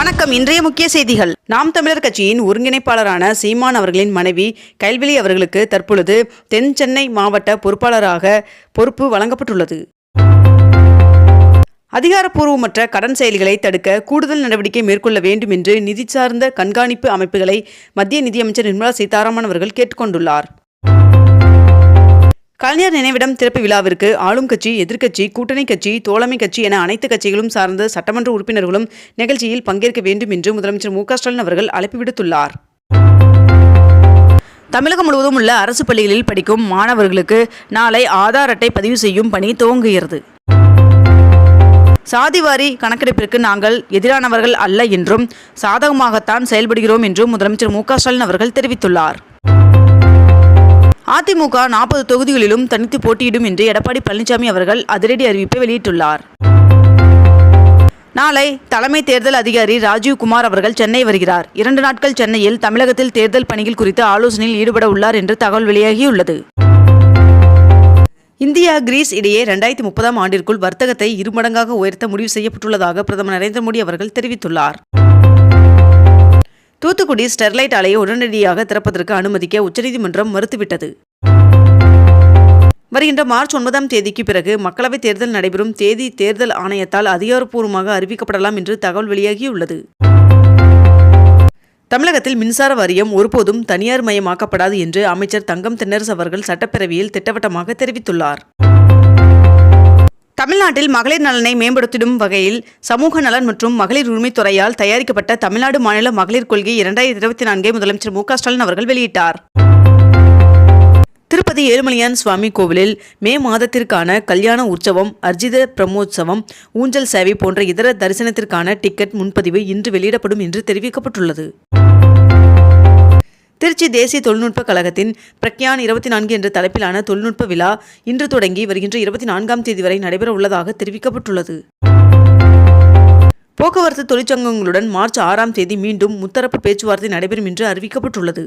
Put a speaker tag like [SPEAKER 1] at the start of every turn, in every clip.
[SPEAKER 1] வணக்கம். இன்றைய முக்கிய செய்திகள். நாம் தமிழர் கட்சியின் ஒருங்கிணைப்பாளரான சீமான் அவர்களின் மனைவி கைல்விழி அவர்களுக்கு தற்பொழுது தென் சென்னை மாவட்ட பொறுப்பாளராக பொறுப்பு வழங்கப்பட்டுள்ளது. அதிகாரப்பூர்வமற்ற கடன் செயல்களை தடுக்க கூடுதல் நடவடிக்கை மேற்கொள்ள வேண்டும் என்று நிதி சார்ந்த கண்காணிப்பு அமைப்புகளை மத்திய நிதியமைச்சர் நிர்மலா சீதாராமன் அவர்கள் கேட்டுக்கொண்டுள்ளார். கலைஞர் நினைவிடம் திறப்பு விழாவிற்கு ஆளும் கட்சி எதிர்க்கட்சி கூட்டணி கட்சி தோழமை கட்சி என அனைத்து கட்சிகளும் சார்ந்த சட்டமன்ற உறுப்பினர்களும் நிகழ்ச்சியில் பங்கேற்க வேண்டும் என்று முதலமைச்சர் மு ஸ்டாலின் அவர்கள் அழைப்பு விடுத்துள்ளார். தமிழகம் முழுவதும் உள்ள அரசு பள்ளிகளில் படிக்கும் மாணவர்களுக்கு நாளை ஆதார் அட்டை பதிவு செய்யும் பணி துவங்குகிறது. சாதிவாரி கணக்கெடுப்பிற்கு நாங்கள் எதிரானவர்கள் அல்ல என்றும் சாதகமாகத்தான் செயல்படுகிறோம் என்றும் முதலமைச்சர் மு ஸ்டாலின் அவர்கள் தெரிவித்துள்ளார். அதிமுக நாற்பது தொகுதிகளிலும் தனித்து போட்டியிடும் என்று எடப்பாடி பழனிசாமி அவர்கள் அதிரடி அறிவிப்பை வெளியிட்டுள்ளார். நாளை தலைமை தேர்தல் அதிகாரி ராஜீவ் குமார் அவர்கள் சென்னை வருகிறார். இரண்டு நாட்கள் சென்னையில் தமிழகத்தில் தேர்தல் பணிகள் குறித்து ஆலோசனையில் ஈடுபட உள்ளார் என்று தகவல் வெளியாகியுள்ளது. இந்தியா கிரீஸ் இடையே ரெண்டாயிரத்தி முப்பதாம் ஆண்டிற்குள் வர்த்தகத்தை இருமடங்காக உயர்த்த முடிவு செய்யப்பட்டுள்ளதாக பிரதமர் நரேந்திர மோடி அவர்கள் தெரிவித்துள்ளார். தூத்துக்குடி ஸ்டெர்லைட் ஆலையை உடனடியாக திறப்பதற்கு அனுமதிக்க உச்சநீதிமன்றம் மறுத்துவிட்டது. வருகின்ற மார்ச் ஒன்பதாம் தேதிக்கு பிறகு மக்களவைத் தேர்தல் நடைபெறும் தேதி தேர்தல் ஆணையத்தால் அதிகாரப்பூர்வமாக அறிவிக்கப்படலாம் என்று தகவல் வெளியாகியுள்ளது. தமிழகத்தில் மின்சார வாரியம் ஒருபோதும் தனியார் மயமாக்கப்படாது என்று அமைச்சர் தங்கம் தென்னரசு அவர்கள் சட்டப்பேரவையில் திட்டவட்டமாக தெரிவித்துள்ளார். தமிழ்நாட்டில் மகளிர் நலனை மேம்படுத்திடும் வகையில் சமூக நலன் மற்றும் மகளிர் உரிமைத்துறையால் தயாரிக்கப்பட்ட தமிழ்நாடு மாநில மகளிர் கொள்கை இரண்டாயிரத்தி இருபத்தி நான்கை முதலமைச்சர் மு க ஸ்டாலின் அவர்கள் வெளியிட்டார். திருப்பதி ஏழுமலையான் சுவாமி கோவிலில் மே மாதத்திற்கான கல்யாண உற்சவம் அர்ஜித பிரம்மோற்சவம் ஊஞ்சல் சேவை போன்ற இதர தரிசனத்திற்கான டிக்கெட் முன்பதிவு இன்று வெளியிடப்படும் என்று தெரிவிக்கப்பட்டுள்ளது. திருச்சி தேசிய தொழில்நுட்ப கழகத்தின் பிரக்யான் இருபத்தி நான்கு என்ற தலைப்பிலான தொழில்நுட்ப விழா இன்று தொடங்கி வருகின்ற இருபத்தி நான்காம் தேதி வரை நடைபெற உள்ளதாக தெரிவிக்கப்பட்டுள்ளது. போக்குவரத்து தொழிற்சங்கங்களுடன் மார்ச் ஆறாம் தேதி மீண்டும் முத்தரப்பு பேச்சுவார்த்தை நடைபெறும் என்று அறிவிக்கப்பட்டுள்ளது.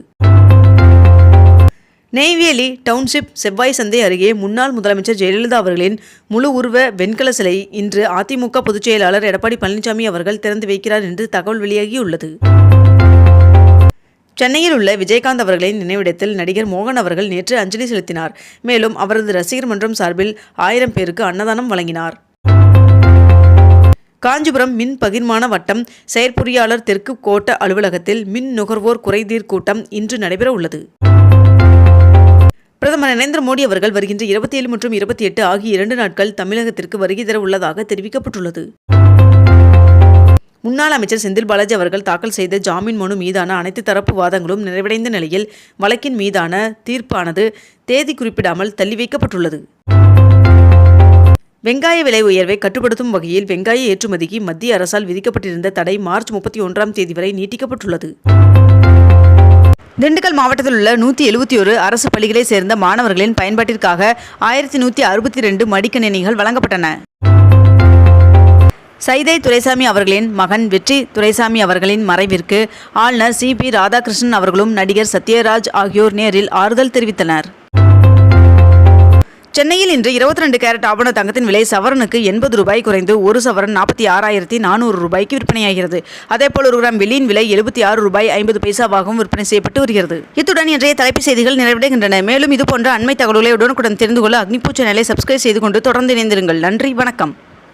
[SPEAKER 1] நெய்வேலி டவுன்ஷிப் செவ்வாய் சந்தை அருகே முன்னாள் முதலமைச்சர் ஜெயலலிதா அவர்களின் முழு உருவ வெண்கல சிலை இன்று அதிமுக பொதுச்செயலாளர் எடப்பாடி பழனிசாமி அவர்கள் திறந்து வைக்கிறார் என்று தகவல் வெளியாகியுள்ளது. சென்னையில் உள்ள விஜயகாந்த் அவர்களின் நினைவிடத்தில் நடிகர் மோகன் அவர்கள் நேற்று அஞ்சலி செலுத்தினார். மேலும் அவரது ரசிகர் மன்றம் சார்பில் ஆயிரம் பேருக்கு அன்னதானம் வழங்கினார். காஞ்சிபுரம் மின் பகிர்மான வட்டம் செயற்பொறியாளர் தெற்கு கோட்ட அலுவலகத்தில் மின் நுகர்வோர் குறைதீர் கூட்டம் இன்று நடைபெற உள்ளது. பிரதமர் நரேந்திர மோடி அவர்கள் வருகின்ற இருபத்தி ஏழு மற்றும் இருபத்தி எட்டு ஆகிய இரண்டு நாட்கள் தமிழகத்திற்கு வருகை தர உள்ளதாக தெரிவிக்கப்பட்டுள்ளது. முன்னாள் அமைச்சர் செந்தில் பாலாஜி அவர்கள் தாக்கல் செய்த ஜாமீன் மனு மீதான அனைத்து தரப்பு வாதங்களும் நிறைவடைந்த நிலையில் வழக்கின் மீதான தீர்ப்பானது தேதி குறிப்பிடாமல் தள்ளி வைக்கப்பட்டுள்ளது. வெங்காய விலை உயர்வை கட்டுப்படுத்தும் வகையில் வெங்காய ஏற்றுமதிக்கு மத்திய அரசால் விதிக்கப்பட்டிருந்த தடை மார்ச் முப்பத்தி ஒன்றாம் தேதி வரை நீட்டிக்கப்பட்டுள்ளது. திண்டுக்கல் மாவட்டத்தில் உள்ள நூற்றி எழுபத்தி ஒரு அரசு பள்ளிகளைச் சேர்ந்த மாணவர்களின் பயன்பாட்டிற்காக ஆயிரத்தி நூற்றி அறுபத்தி ரெண்டு மடிக்கணினிகள் வழங்கப்பட்டன. சைதை துரைசாமி அவர்களின் மகன் வெற்றி துரைசாமி அவர்களின் மறைவிற்கு ஆளுநர் சி பி ராதாகிருஷ்ணன் அவர்களும் நடிகர் சத்யராஜ் ஆகியோர் நேரில் ஆறுதல் தெரிவித்தனர். சென்னையில் இன்று இருபத்தி ரெண்டு கேரட் ஆபண தங்கத்தின் விலை சவரனுக்கு எண்பது ரூபாய் குறைந்து ஒரு சவரன் நாற்பத்தி ஆறாயிரத்தி நானூறு ரூபாய்க்கு விற்பனையாகிறது. அதேபோல் ஒரு கிராம் வெள்ளியின் விலை எழுபத்தி ஆறு ரூபாய் ஐம்பது பைசாவாகவும் விற்பனை செய்யப்பட்டு வருகிறது. இத்துடன் இன்றைய தலைப்பு செய்திகள் நிறைவடைகின்றன. மேலும் இதுபோன்ற அண்மை தகவல்களை உடனுக்குடன் தெரிந்து கொள்ள அக்னிபூ சேனலை சப்ஸ்கிரைப் செய்து கொண்டு தொடர்ந்து இணைந்திருங்கள். நன்றி வணக்கம்.